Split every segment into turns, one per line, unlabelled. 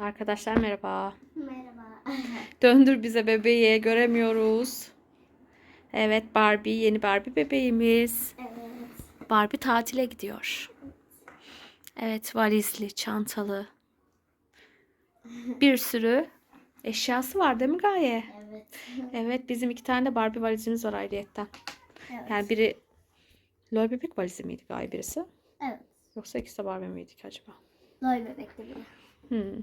Arkadaşlar merhaba.
Merhaba.
Döndür bize bebeği göremiyoruz. Evet Barbie yeni Barbie bebeğimiz.
evet.
Barbie tatile gidiyor. Evet valizli, çantalı. Bir sürü eşyası var değil mi Gaye?
Evet.
Evet bizim iki tane de Barbie valizimiz var ayrıyetten.
Evet.
Yani biri Lol bebek valizi miydi Gaye birisi?
Evet.
Yoksa ikisi de Barbie miydi ki acaba?
Loy bebekli bir.
Hmm.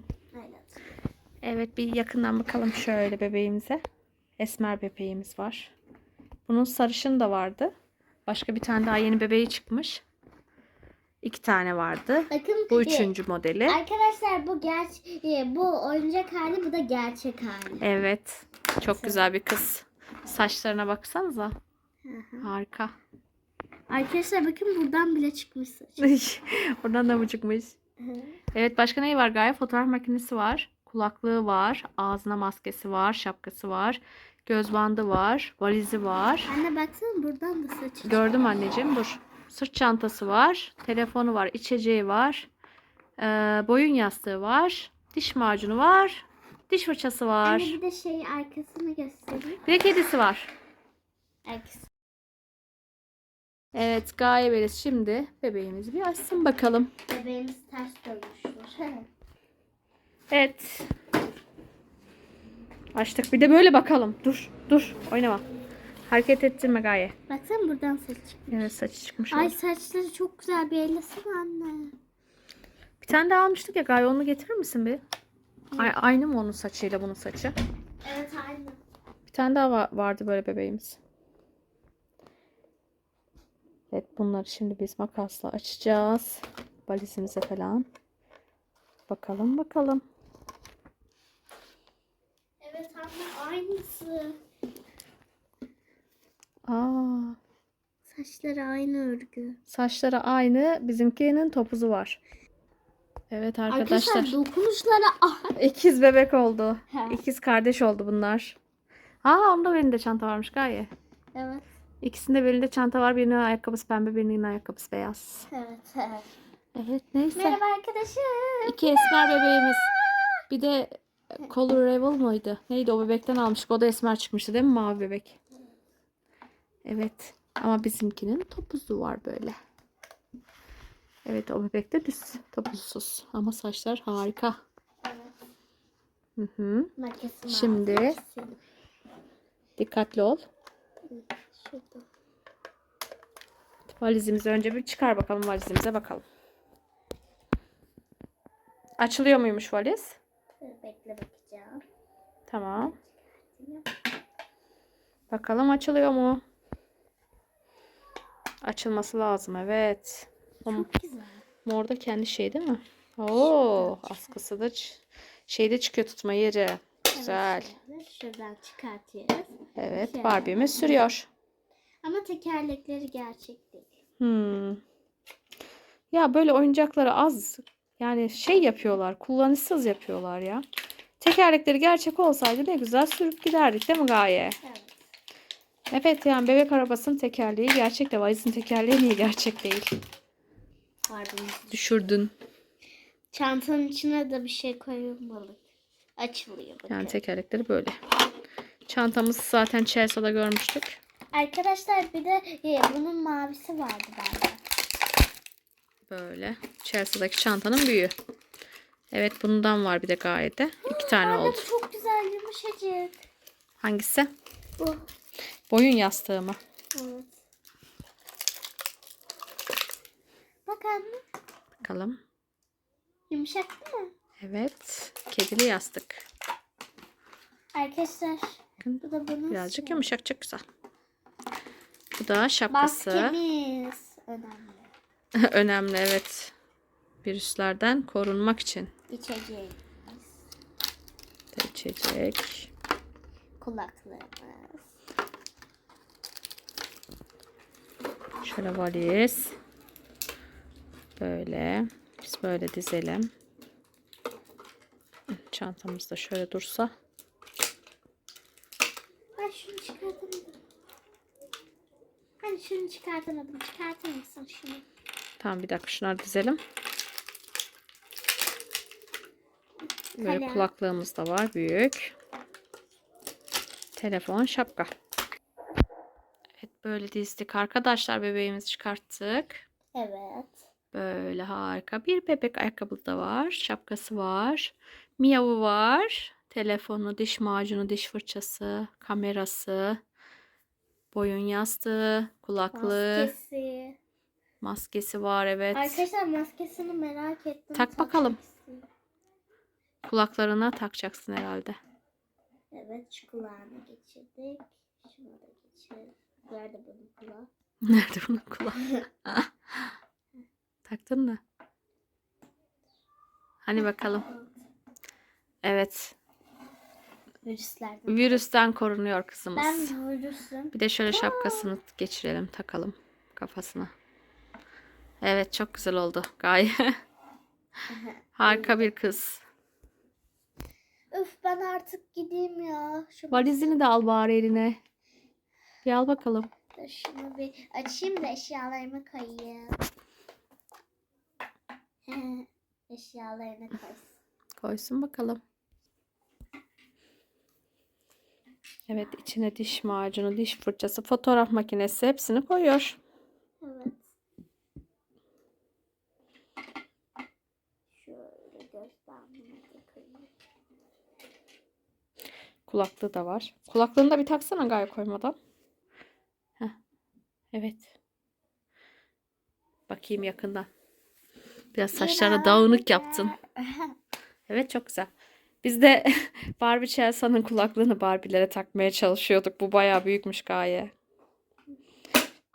Evet.
Bir yakından bakalım şöyle bebeğimize. Esmer bebeğimiz var. Bunun sarışın da vardı. Başka bir tane daha yeni bebeği çıkmış. İki tane vardı.
Bakın
Bu
e,
üçüncü modeli.
Arkadaşlar bu ger e, bu oyuncak hali bu da gerçek hali.
Evet. Çok güzel bir kız. Saçlarına baksanıza. Harika.
Arkadaşlar bakın buradan bile çıkmış saç.
Oradan da mı çıkmış? Evet başka neyi var Gaye? Fotoğraf makinesi var. Kulaklığı var. Ağzına maskesi var. Şapkası var. Göz bandı var. Valizi var.
Anne baksana buradan da saç.
Gördüm anneciğim. Dur. Sırt çantası var. Telefonu var. içeceği var. Ee, boyun yastığı var. Diş macunu var. Diş fırçası var.
Anne bir de şey arkasını göstereyim.
Bir de kedisi var.
Arkası.
Evet Gaye Beliz şimdi bebeğimizi bir açsın bakalım.
Bebeğimiz ters dönmüştür.
Evet. Açtık. Bir de böyle bakalım. Dur. Dur. Oynama. Hareket ettirme Gaye.
baksana buradan saç çıkmış.
Evet saçı çıkmış.
Ay
Ay.
saçları çok güzel bir ellesene anne.
Bir tane daha almıştık ya Gaye. Onu getirir misin bir? Ay, aynı mı onun saçıyla bunun saçı?
Evet aynı.
Bir tane daha va- vardı böyle bebeğimiz. Evet bunları şimdi biz makasla açacağız. Valizimize falan. Bakalım bakalım.
Evet anne aynısı.
Aa,
Saçları aynı örgü.
saçları aynı. Bizimkinin topuzu var. Evet arkadaşlar.
Arkadaşlar dokunuşları aynı.
İkiz bebek oldu.
He.
İkiz kardeş oldu bunlar. Aa onda belinde çanta varmış Gaye.
Evet.
İkisinde belinde çanta var. Birinin ayakkabısı pembe, birinin ayakkabısı beyaz.
Evet. evet.
Evet neyse.
Merhaba arkadaşım.
İki esmer bebeğimiz. Bir de Color Revel mıydı? Neydi o bebekten almıştık. O da esmer çıkmıştı değil mi mavi bebek? Evet. Ama bizimkinin topuzu var böyle. Evet o bebek de düz topuzsuz. Ama saçlar harika.
Evet.
Hı hı. Şimdi-. Dikkatli ol.
Şurada.
Valizimizi önce bir çıkar bakalım valizimize bakalım. Açılıyor muymuş valiz?
Bekle bakacağım.
Tamam. Bakalım açılıyor mu? Açılması lazım evet. O
Çok güzel.
mor da kendi şey değil mi? Oo, askısı da şeyde çıkıyor tutma yeri. Güzel.
Evet, Şuradan çıkartıyoruz.
Evet, Barbie'miz sürüyor.
Ama tekerlekleri gerçek değil.
Hmm. Ya böyle oyuncakları az yani şey yapıyorlar, kullanışsız yapıyorlar ya. Tekerlekleri gerçek olsaydı ne güzel sürüp giderdik değil mi Gaye?
Evet.
Evet yani bebek arabasının tekerleği gerçek de valizin tekerleği niye gerçek değil?
Pardon.
Düşürdün.
Çantanın içine de bir şey koyulmalı. Açılıyor bakın.
Yani tekerlekleri böyle. Çantamızı zaten Chelsea'da görmüştük.
Arkadaşlar bir de e, bunun mavisi vardı bende.
Böyle. Chelsea'daki çantanın büyüğü. Evet bundan var bir de gayet de. İki tane
Anne
oldu.
çok güzel yumuşacık.
Hangisi?
Bu.
Boyun yastığı mı?
Evet. Bak anne.
Bakalım.
Yumuşak değil mi?
Evet. Kedili yastık.
Arkadaşlar
Bakın,
bu da bunun
Birazcık yumuşak çok güzel. Bu da şapkası.
Maskemiz önemli.
Önemli evet. Virüslerden korunmak için.
İçeceğimiz.
İçecek.
Kulaklarımız.
Şöyle valiz. Böyle. Biz böyle dizelim. Çantamız da şöyle dursa.
Ben şunu çıkartamadım. Hani şunu çıkartamadım. Çıkartır mısın şunu?
Tamam bir dakika şunları dizelim. Böyle
Kalem.
kulaklığımız da var büyük. Telefon, şapka. Evet böyle dizdik arkadaşlar bebeğimizi çıkarttık.
Evet.
Böyle harika bir bebek ayakkabı da var. Şapkası var. Miyavu var. Telefonu, diş macunu, diş fırçası, kamerası, boyun yastığı, kulaklığı,
Maskesi.
maskesi var evet.
Arkadaşlar maskesini merak ettim.
Tak bakalım.
istiyorum.
Kulaklarına takacaksın herhalde.
Evet şu kulağına geçirdik. Şuna da geçirelim. Nerede bunun kulağı?
Nerede bunun kulağı? Taktın mı? Hani bakalım. Evet.
Virüslerden.
Virüsten korunuyor kızımız.
Ben virüsüm.
Bir de şöyle şapkasını geçirelim, takalım kafasına. Evet, çok güzel oldu. Gayet harika bir kız.
Üf ben artık gideyim ya. Şu
Valizini de al bari eline. Bir al bakalım.
da şunu bir açayım da eşyalarımı koyayım. Eşyalarını koysun.
Koysun bakalım. Evet, içine diş macunu, diş fırçası, fotoğraf makinesi hepsini koyuyor.
Evet. Şöyle göstermeye.
Kulaklığı da var. Kulaklığını da bir taksana gay koymadan. Heh. Evet. Bakayım yakından. Biraz saçlarını dağınık yaptın. Evet çok güzel. Biz de Barbie Chelsea'nın kulaklığını Barbie'lere takmaya çalışıyorduk. Bu bayağı büyükmüş gaye.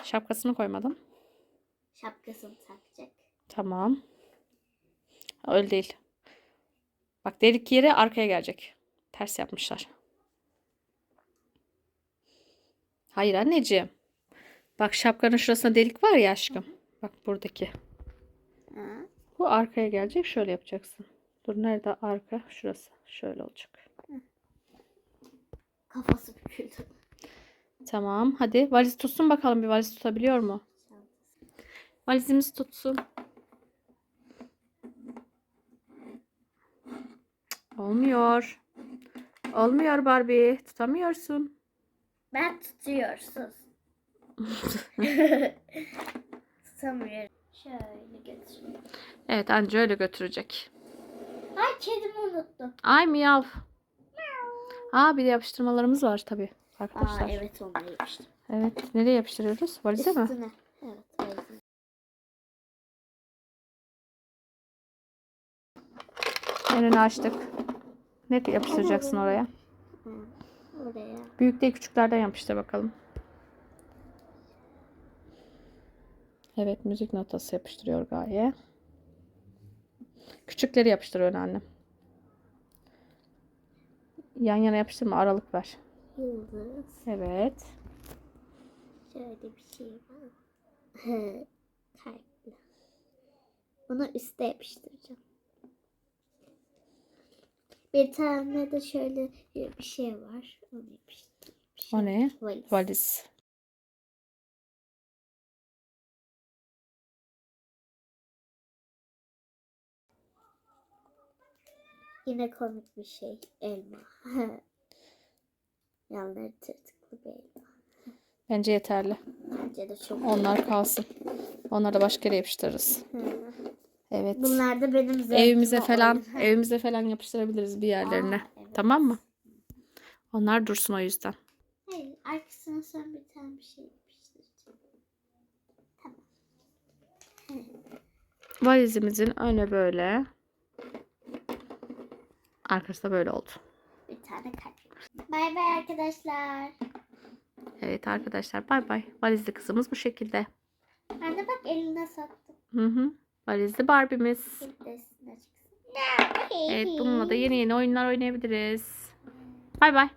Şapkasını koymadım.
Şapkasını takacak.
Tamam. Öyle değil. Bak delik yeri arkaya gelecek. Ters yapmışlar. Hayır anneciğim. Bak şapkanın şurasında delik var ya aşkım. Bak buradaki. Bu arkaya gelecek. Şöyle yapacaksın. Dur nerede arka? Şurası. Şöyle olacak.
Kafası büküldü.
Tamam. Hadi valiz tutsun bakalım. Bir valiz tutabiliyor mu? Valizimiz tutsun. Olmuyor. Olmuyor Barbie. Tutamıyorsun.
Ben tutuyorsun. Tutamıyorum. Şöyle götüreyim.
Evet anca öyle götürecek.
Ay kedimi unuttum.
Ay miyav. Aa bir de yapıştırmalarımız var tabii.
Aa
Arkadaşlar.
evet onları yapıştım.
Evet. Nereye yapıştırıyoruz? Valize mi?
Üstüne. Evet. valizine.
Önünü açtık. Ne yapıştıracaksın oraya?
Oraya.
Büyük değil küçüklerden yapıştır bakalım. Evet müzik notası yapıştırıyor Gaye. Küçükleri yapıştır öne annem. Yan yana yapıştırma aralık ver.
Yıldız.
Evet.
Şöyle bir şey var. Kalpli. Bunu üste yapıştıracağım. Bir tane de şöyle bir şey var. Onu yapıştırayım.
O ne?
Valiz.
Valiz.
Yine komik bir şey. Elma. Yanları tırtıklı bir elma.
Bence yeterli.
Bence de çok
Onlar kalsın. Onları da başka yere yapıştırırız.
Hı.
Evet.
Bunlar da benim
Evimize falan, evimize falan yapıştırabiliriz bir yerlerine.
Aa, evet.
Tamam mı? Onlar dursun o yüzden.
Hayır, arkasına sen bir tane bir şey yapıştıracağım.
Valizimizin önü böyle. Arkası da böyle oldu.
Bir tane kalp. Bay bay arkadaşlar.
Evet arkadaşlar bay bay. Valizli kızımız bu şekilde.
Ben de bak eline sattım.
Hı hı. Valizli Barbie'miz. Evet bununla da yeni yeni oyunlar oynayabiliriz.
Bay bay.